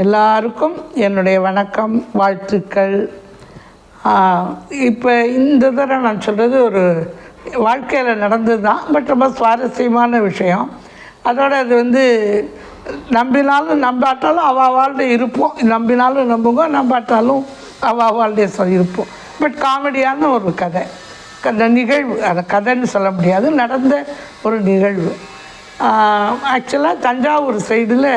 எல்லாருக்கும் என்னுடைய வணக்கம் வாழ்த்துக்கள். இப்போ இந்த தடவை நான் சொல்கிறது ஒரு வாழ்க்கையில் நடந்தது தான் பட் ரொம்ப சுவாரஸ்யமான விஷயம். அதோட அது வந்து நம்பினாலும் நம்பாட்டாலும் அவள் வாழ்ந்து இருப்போம். நம்பினாலும் நம்புங்க நம்பாட்டாலும் அவள் வாழ்ந்தே இருப்போம். பட் காமெடியான ஒரு கதை. அந்த நிகழ்வு அந்த கதைன்னு சொல்ல முடியாது நடந்த ஒரு நிகழ்வு. ஆக்சுவலாக தஞ்சாவூர் சைடில்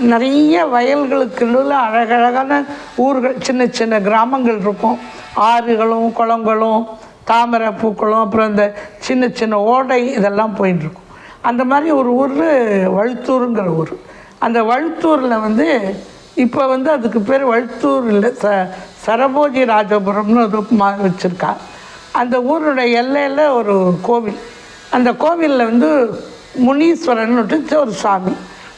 நிறைய வயல்களுக்கு அழகழகான ஊர்கள் சின்ன சின்ன கிராமங்கள் இருக்கும். ஆறுகளும் குளங்களும் தாமரை பூக்களும் அப்புறம் இந்த சின்ன சின்ன ஓடை இதெல்லாம் போயின்னுருக்கும் அந்த மாதிரி ஒரு ஊர் வழுத்தூருங்கிற ஊர். அந்த வழுத்தூரில் வந்து இப்போ வந்து அதுக்கு பேர் வழுத்தூர் இல்லை ச சரபோஜி ராஜபுரம்னு ஒரு மா வச்சுருக்கா. அந்த ஊருடைய எல்லையில் ஒரு கோவில். அந்த கோவிலில் வந்து முனீஸ்வரன் ஒரு சாமி.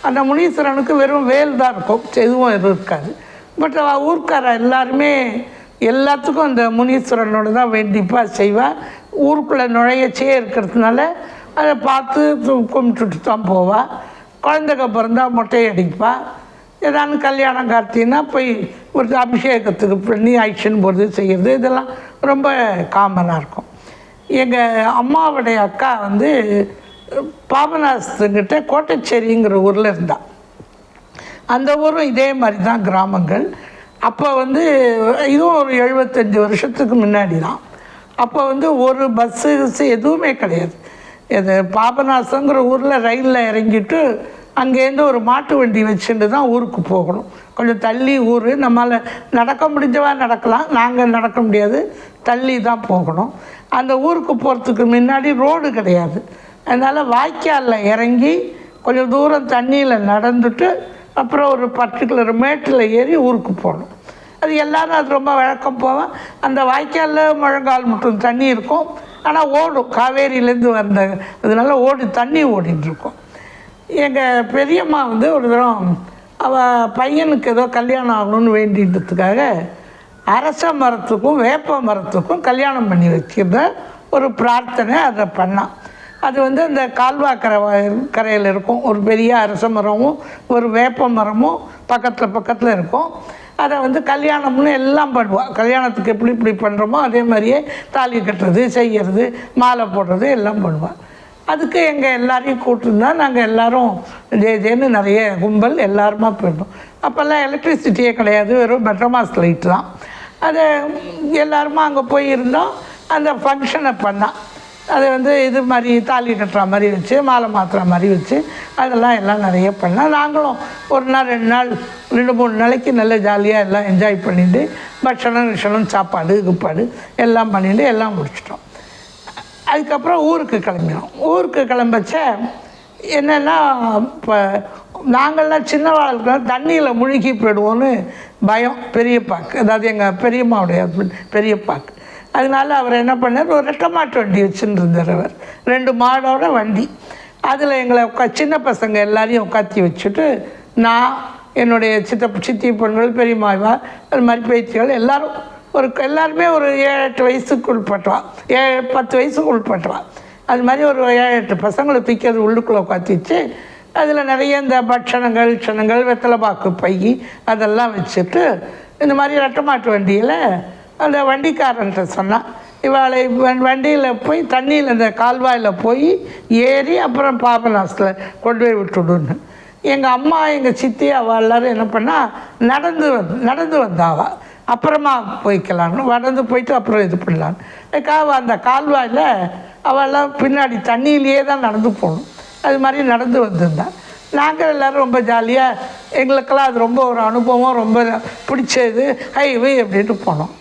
அந்த முனீஸ்வரனுக்கு வெறும் வேல் தான் இருக்கும் எதுவும் எதுவும் இருக்காது. பட் அவள் ஊர்க்கார எல்லாருமே எல்லாத்துக்கும் அந்த முனீஸ்வரனோட தான் வேண்டிப்பாக செய்வாள் ஊருக்குள்ளே நுழையச்சே இருக்கிறதுனால அதை பார்த்து கும்பிட்டுட்டு தான் போவாள் குழந்தைங்க பிறந்தா மொட்டையை ஏதாவது கல்யாணம் கார்த்தின்னா போய் ஒரு அபிஷேகத்துக்கு பண்ணி ஐஷன் போகிறது செய்கிறது இதெல்லாம் ரொம்ப காமனாக இருக்கும். எங்கள் அம்மாவுடைய அக்கா வந்து பாபநாசத்துக்கிட்ட கோட்டைச்சேரிங்கிற ஊரில் இருந்தா. அந்த ஊரும் இதே மாதிரி தான் கிராமங்கள். அப்போ வந்து இதுவும் ஒரு எழுபத்தஞ்சி வருஷத்துக்கு முன்னாடி தான் அப்போ வந்து ஒரு பஸ்ஸு கிஸ்ஸு எதுவுமே கிடையாது. இது பாபநாசங்கிற ஊரில் ரயிலில் இறங்கிட்டு அங்கேருந்து ஒரு மாட்டு வண்டி வச்சுட்டு தான் ஊருக்கு போகணும். கொஞ்சம் தள்ளி ஊர் நம்மளால் நடக்க முடிஞ்சவா நடக்கலாம் நாங்கள் நடக்க முடியாது தள்ளி தான் போகணும். அந்த ஊருக்கு போகிறதுக்கு முன்னாடி ரோடு கிடையாது. அதனால் வாய்க்காலில் இறங்கி கொஞ்சம் தூரம் தண்ணியில் நடந்துட்டு அப்புறம் ஒரு பர்டிகுலர் மேட்டில் ஏறி ஊருக்கு போகணும். அது எல்லாரும் அது ரொம்ப வழக்கம் போவேன் அந்த வாய்க்காலில் முழங்கால் மட்டும் தண்ணி இருக்கும். ஆனால் ஓடும். காவேரியிலேருந்து வந்த இதனால் ஓடி தண்ணி ஓடிட்டுருக்கும். எங்கள் பெரியம்மா வந்து ஒரு தரம் அவள் பையனுக்கு ஏதோ கல்யாணம் ஆகணும்னு வேண்டின்றதுக்காக அரச மரத்துக்கும் வேப்ப மரத்துக்கும் கல்யாணம் பண்ணி வச்சுருந்த ஒரு பிரார்த்தனை அதை பண்ணான். அது வந்து அந்த கால்வாக்கரை கரையில் இருக்கும். ஒரு பெரிய அரச மரமும் ஒரு வேப்ப மரமும் பக்கத்தில் பக்கத்தில் இருக்கும். அதை வந்து கல்யாணம்னு எல்லாம் பண்ணுவாள் கல்யாணத்துக்கு எப்படி இப்படி பண்ணுறோமோ அதே மாதிரியே தாலி கட்டுறது செய்கிறது மாலை போடுறது எல்லாம் பண்ணுவாள் அதுக்கு எங்கள் எல்லாரையும் கூப்பிட்டுருந்தா நாங்கள் எல்லோரும் ஜே ஜேன்னு நிறைய கும்பல் எல்லாருமா போயிட்டோம் அப்போல்லாம் எலக்ட்ரிசிட்டியே கிடையாது. வெறும் பெட்ரமாஸ் லைட் தான். அதை எல்லாருமா அங்கே போய் இருந்தோம் அந்த ஃபங்க்ஷனை பண்ணான் அதை வந்து இது மாதிரி தாலி கட்டுற மாதிரி வச்சு மாலை மாத்துற மாதிரி வச்சு அதெல்லாம் எல்லாம் நிறைய பண்ணால் நாங்களும் ஒரு நாள் ரெண்டு நாள் ரெண்டு மூணு நாளைக்கு நல்ல ஜாலியாக எல்லாம் என்ஜாய் பண்ணிட்டு பட்சணம் விஷணம் சாப்பாடு குப்பாடு எல்லாம் பண்ணிட்டு எல்லாம் முடிச்சிட்டோம். அதுக்கப்புறம் ஊருக்கு கிளம்பினோம். ஊருக்கு கிளம்பச்ச என்னென்னா இப்போ நாங்கள்லாம் சின்ன வாழ்க்கை தண்ணியில் முழுகி போயிடுவோன்னு பயம் பெரியப்பாக்கு அதாவது எங்கள் பெரியம்மாவுடைய பெரியப்பாக்கு. அதனால அவர் என்ன பண்ணார்? ஒரு ரெட்டமாட்டு வண்டி வச்சுன்னு இருந்தார் அவர். ரெண்டு மாடோட வண்டி. அதில் எங்களை உட்கா சின்ன பசங்க எல்லாரையும் உட்காத்தி வச்சுட்டு நான் என்னுடைய சித்த சித்தி பெண்கள் பெரியமாய்வா அது மாதிரி பேத்திகள் எல்லாரும் ஒரு எல்லாருமே ஒரு ஏழு எட்டு வயசுக்கு உள்பட்டுவான் ஏழு பத்து வயசுக்கு உள்பட்டுவான் அது மாதிரி ஒரு ஏழு எட்டு பசங்களை தூக்கி அது உள்ளுக்குள்ளே உட்காத்திச்சு அதில் நிறைய இந்த பட்சணங்கள் க்ஷணங்கள் வெத்தலை பாக்கு பை அதெல்லாம் வச்சுட்டு இந்த மாதிரி ரெட்டமாட்டு வண்டியில் அந்த வண்டிக்காரன்ட்ட சொன்னான் இவாளை வண்டியில் போய் தண்ணியில் இந்த கால்வாயில் போய் ஏறி அப்புறம் பாபநாசத்தில் கொண்டு போய் விட்டுடுன்னு. எங்கள் அம்மா எங்கள் சித்தி அவள் எல்லோரும் என்ன பண்ணால் நடந்து வந்து நடந்து வந்தாவா அப்புறமா போய்க்கலான்னு நடந்து போயிட்டு அப்புறம் இது பண்ணலான்னு காவ அந்த கால்வாயில் அவெல்லாம் பின்னாடி தண்ணியிலேயே தான் நடந்து போகணும். அது மாதிரி நடந்து வந்திருந்தான் நாங்கள் எல்லோரும் ரொம்ப ஜாலியாக எங்களுக்கெல்லாம் அது ரொம்ப ஒரு அனுபவம் ரொம்ப பிடிச்சது. ஹைவே அப்படின்ட்டு போனோம்.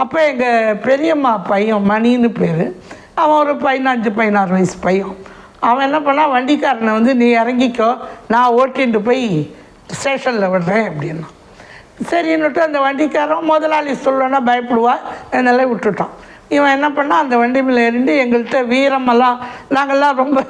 அப்போ எங்கள் பெரியம்மா பையன் மணின்னு பேர். அவன் ஒரு பதினஞ்சு பதினாறு வயசு பையன். அவன் என்ன பண்ணான் வண்டிக்காரனை வந்து நீ இறங்கிக்கோ நான் ஓட்டிட்டு போய் ஸ்டேஷனில் விடுறேன் அப்படின்னா. சரின்னுட்டு அந்த வண்டிக்காரன் முதலாளி சொல்லணும்னா பயப்படுவா அதனால விட்டுட்டான். இவன் என்ன பண்ணால் அந்த வண்டி மேலே ஏறிண்டு எங்கள்கிட்ட வீரமெல்லாம் நாங்கள்லாம் ரொம்ப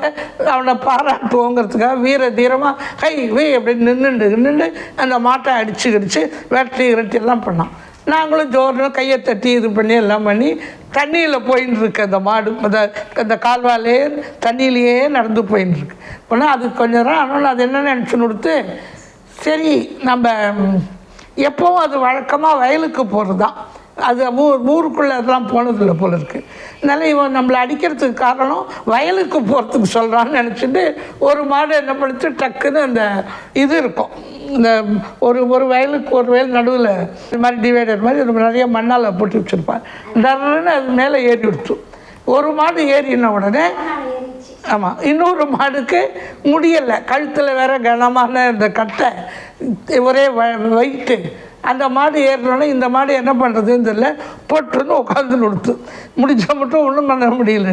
அவனை பாராட்டுவோங்கிறதுக்காக வீர தீரமாக ஹை வை அப்படின்னு நின்றுண்டு நின்று அந்த மாட்டை அடிச்சு கடிச்சு வெட்டி விரட்டி எல்லாம் பண்ணான். நாங்களும் ஜோர்னு கையை தட்டி இது பண்ணி எல்லாம் பண்ணி தண்ணியில் போயின்னு இருக்கு அந்த மாடு. அந்த அந்த கால்வாலே தண்ணியிலேயே நடந்து போயின்னு இருக்கு போனால் அது கொஞ்ச நேரம் ஆனால் அது என்ன நினச்சி கொடுத்து சரி நம்ம எப்போவும் எப்பவும் அது வழக்கமாக வயலுக்கு போகிறது தான் அது ஊர் ஊருக்குள்ளே அதெல்லாம் போனதில்லை போல இருக்கு. அதனால் இவன் நம்மளை அடிக்கிறதுக்கு காரணம் வயலுக்கு போகிறதுக்கு சொல்கிறான்னு நினச்சிட்டு ஒரு மாடு என்ன பண்ணுச்சு டக்குன்னு அந்த இது இருக்கும். இந்த ஒரு ஒரு வயலுக்கு ஒரு வயல் நடுவில் இது மாதிரி டிவைடர் மாதிரி இது நிறைய மண்ணால் போட்டு வச்சுருப்பான் டர்ன்னு அது மேலே ஏறி விடுத்தும் ஒரு மாடு ஏறின உடனே ஆமாம் இன்னொரு மாடுக்கு முடியலை. கழுத்தில் வேற கனமான இந்த கட்டை ஒரே வெயிட்டு அந்த மாடு ஏறினோடனே இந்த மாடு என்ன பண்ணுறதுன்னு தெரியல பொட்டுன்னு உட்காந்து நொடுத்து முடிச்ச மட்டும் ஒன்றும் பண்ண முடியல.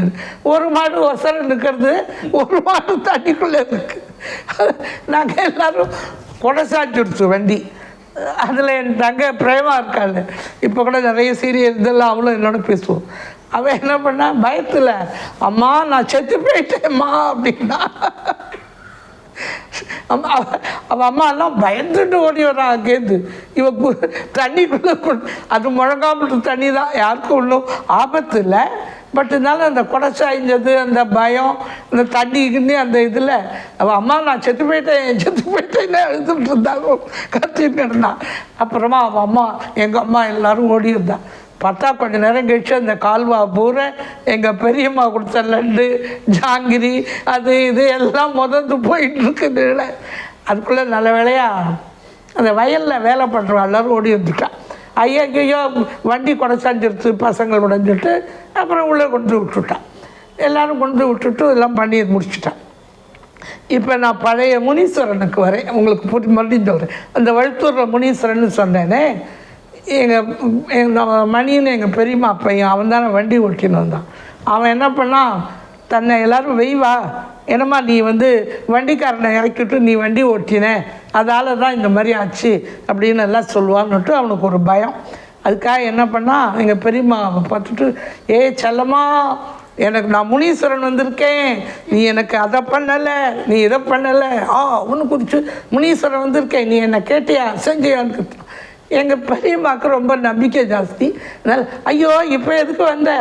ஒரு மாடு ஒசர நிற்கிறது ஒரு மாடு தண்ணிக்குள்ளே இருக்குது நாங்கள் எல்லோரும் கொடைசாட்டி வண்டி. அதில் என் தங்க பிரேமா இருக்காள். இப்போ கூட நிறைய சீரியல் இதெல்லாம் அவளும் என்னோட பேசுவோம் அவன் என்ன பண்ணா பயத்தில் அம்மா நான் செத்து போயிட்டேம்மா அப்படின்னா. அம்மா அவ- அம்மா எல்லாம் பயந்துட்டு ஓடி வரான் கேந்து. இவ தண்ணி தண்ணிக்குள்ளே அது முழங்காமல் தண்ணி தான் யாருக்கும் ஒன்றும் ஆபத்து இல்லை. பட் இருந்தாலும் அந்த குடை சாய்ஞ்சது அந்த பயம் இந்த தண்ணி அந்த இதில் அவள் அம்மா நான் செத்து போயிட்டேன் செத்து போயிட்டேன்னு எழுதுட்டு இருந்தாங்க கத்திட்டு இருந்தான் அப்புறமா அவள் அம்மா எங்கள் அம்மா எல்லாரும் ஓடி இருந்தான் பார்த்தா கொஞ்ச நேரம் கழிச்சு அந்த கால்வா பூரா எங்கள் பெரியம்மா கொடுத்த லட்டு ஜாங்கிரி அது இது எல்லாம் முதந்து போயிட்டு இருக்குதுல அதுக்குள்ளே நல்ல வேலையா அந்த வயலில் வேலை பண்ணுறோம் எல்லாரும் ஓடி வந்துட்டான் ஐயா ஐயோ வண்டி குடைச்சாஞ்சிருச்சு பசங்கள் உடஞ்சிட்டு அப்புறம் உள்ளே கொண்டு விட்டுட்டான். எல்லோரும் கொண்டு விட்டுட்டு எல்லாம் பண்ணி முடிச்சுட்டான். இப்போ நான் பழைய முனீஸ்வரனுக்கு வரேன். உங்களுக்கு போட்டு மறுபடியும் சொல்கிறேன் அந்த வழுத்தூரில் முனீஸ்வரன் சொன்னேனே எங்கள் எங்கள் மணின்னு எங்கள் பெரியம்மா பையன் அவன் தானே வண்டி ஓட்டின்னு வந்தான். அவன் என்ன பண்ணான் தன்னை எல்லோரும் வெய்வா என்னம்மா நீ வந்து வண்டிக்காரனை இறக்கிட்டு நீ வண்டி ஓட்டின? அதால் தான் இந்த மாதிரி ஆச்சு அப்படின்னு எல்லாம் சொல்லுவான்னுட்டு அவனுக்கு ஒரு பயம். அதுக்காக என்ன பண்ணா எங்கள் பெரியம்மா பார்த்துட்டு ஏ செல்லம்மா எனக்கு நான் முனீஸ்வரன் வந்திருக்கேன். நீ எனக்கு அதை பண்ணலை நீ இதை பண்ணலை. ஆ ஒன்று குறித்து முனீஸ்வரன் வந்திருக்கேன். நீ என்னை கேட்டியா? செஞ்சியான்னு கத்துனான். எங்கள் பெரியம்மாவுக்கு ரொம்ப நம்பிக்கை ஜாஸ்தி. அதனால் ஐயோ இப்போ எதுக்கு வந்த?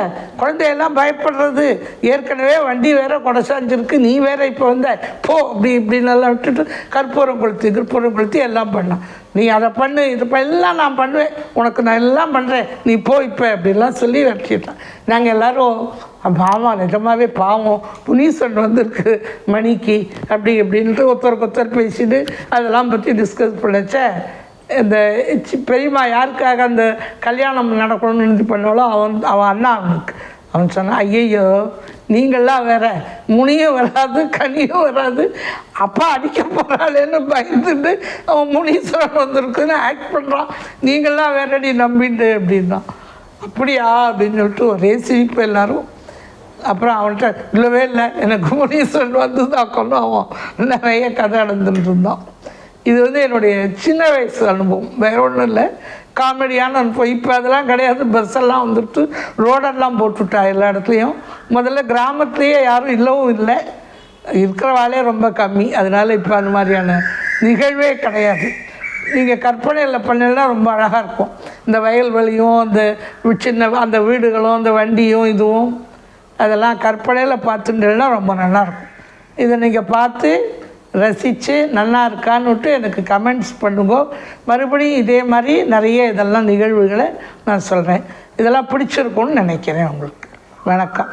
குழந்தையெல்லாம் பயப்படுறது. ஏற்கனவே வண்டி வேற குடசாஞ்சிருக்கு. நீ வேற இப்போ வந்த. போ அப்படி இப்படின்னு எல்லாம் விட்டுட்டு கற்பூரம் கொளுத்தி கற்பூரம் கொளுத்தி எல்லாம் பண்ணான் நீ அதை பண்ணு இது எல்லாம் நான் பண்ணுவேன். உனக்கு நான் எல்லாம் பண்ணுறேன் நீ போ இப்போ அப்படிலாம் சொல்லி வச்சுட்டான் நாங்கள் எல்லாரும் பாவம் நிஜமாகவே பாவம். புனீசன் வந்திருக்கு மணிக்கு அப்படி இப்படின்ட்டு ஒருத்தருக்கு ஒருத்தர் பேசிட்டு அதெல்லாம் பற்றி டிஸ்கஸ் பண்ணச்ச. இந்த சி- பெரியம்மா யாருக்காக அந்த கல்யாணம் நடக்கணும்னு இது பண்ணாலோ அவன் அவன் அண்ணா அவனுக்கு. அவன் சொன்னான் ஐயையோ நீங்கள்லாம் வேற முனியும் வராது கனியும் வராது. அப்பா அடிக்க போகிறாளேன்னு பயந்துட்டு அவன் முனீஸ்வரன் வந்திருக்குன்னு ஆக்ட் பண்ணுறான் நீங்கள்லாம் வேறடி நம்பிட்டு அப்படின்னா. அப்படியா? அப்படின்னு சொல்லிட்டு ஒரே சிரிப்பு எல்லாரும். அப்புறம் அவன்கிட்ட இல்லவே இல்லை எனக்கு முனீஸ்வரன் வந்து தான் கொண்டு அவன் நிறைய கதை நடந்துட்டு இருந்தான். இது வந்து என்னுடைய சின்ன வயசு அனுபவம். வேற ஒன்றும் இல்லை. காமெடியான அனுபவம். இப்போ அதெல்லாம் கிடையாது. பஸ்ஸெல்லாம் வந்துட்டு ரோடெல்லாம் போட்டுவிட்டா எல்லா இடத்துலையும். முதல்ல கிராமத்துலேயே யாரும் இல்லவும் இல்லை. இருக்கிற வேலையே ரொம்ப கம்மி. அதனால இப்போ அந்த மாதிரியான நிகழ்வே கிடையாது. நீங்கள் கற்பனையில் பண்ணலன்னா ரொம்ப அழகாக இருக்கும். இந்த வயல்வெளியும் அந்த சின்ன அந்த வீடுகளும் அந்த வண்டியும் இதுவும். அதெல்லாம் கற்பனையில் பார்த்துட்டேன்னா ரொம்ப நல்லாயிருக்கும் இதை நீங்கள் பார்த்து ரசித்து நல்லா இருக்கான்னுட்டு எனக்கு கமெண்ட்ஸ் பண்ணுங்க. மறுபடியும் இதே மாதிரி நிறைய இதெல்லாம் நிகழ்வுகளை நான் சொல்கிறேன் இதெல்லாம் பிடிச்சிருக்கும்னு நினைக்கிறேன் உங்களுக்கு. வணக்கம்.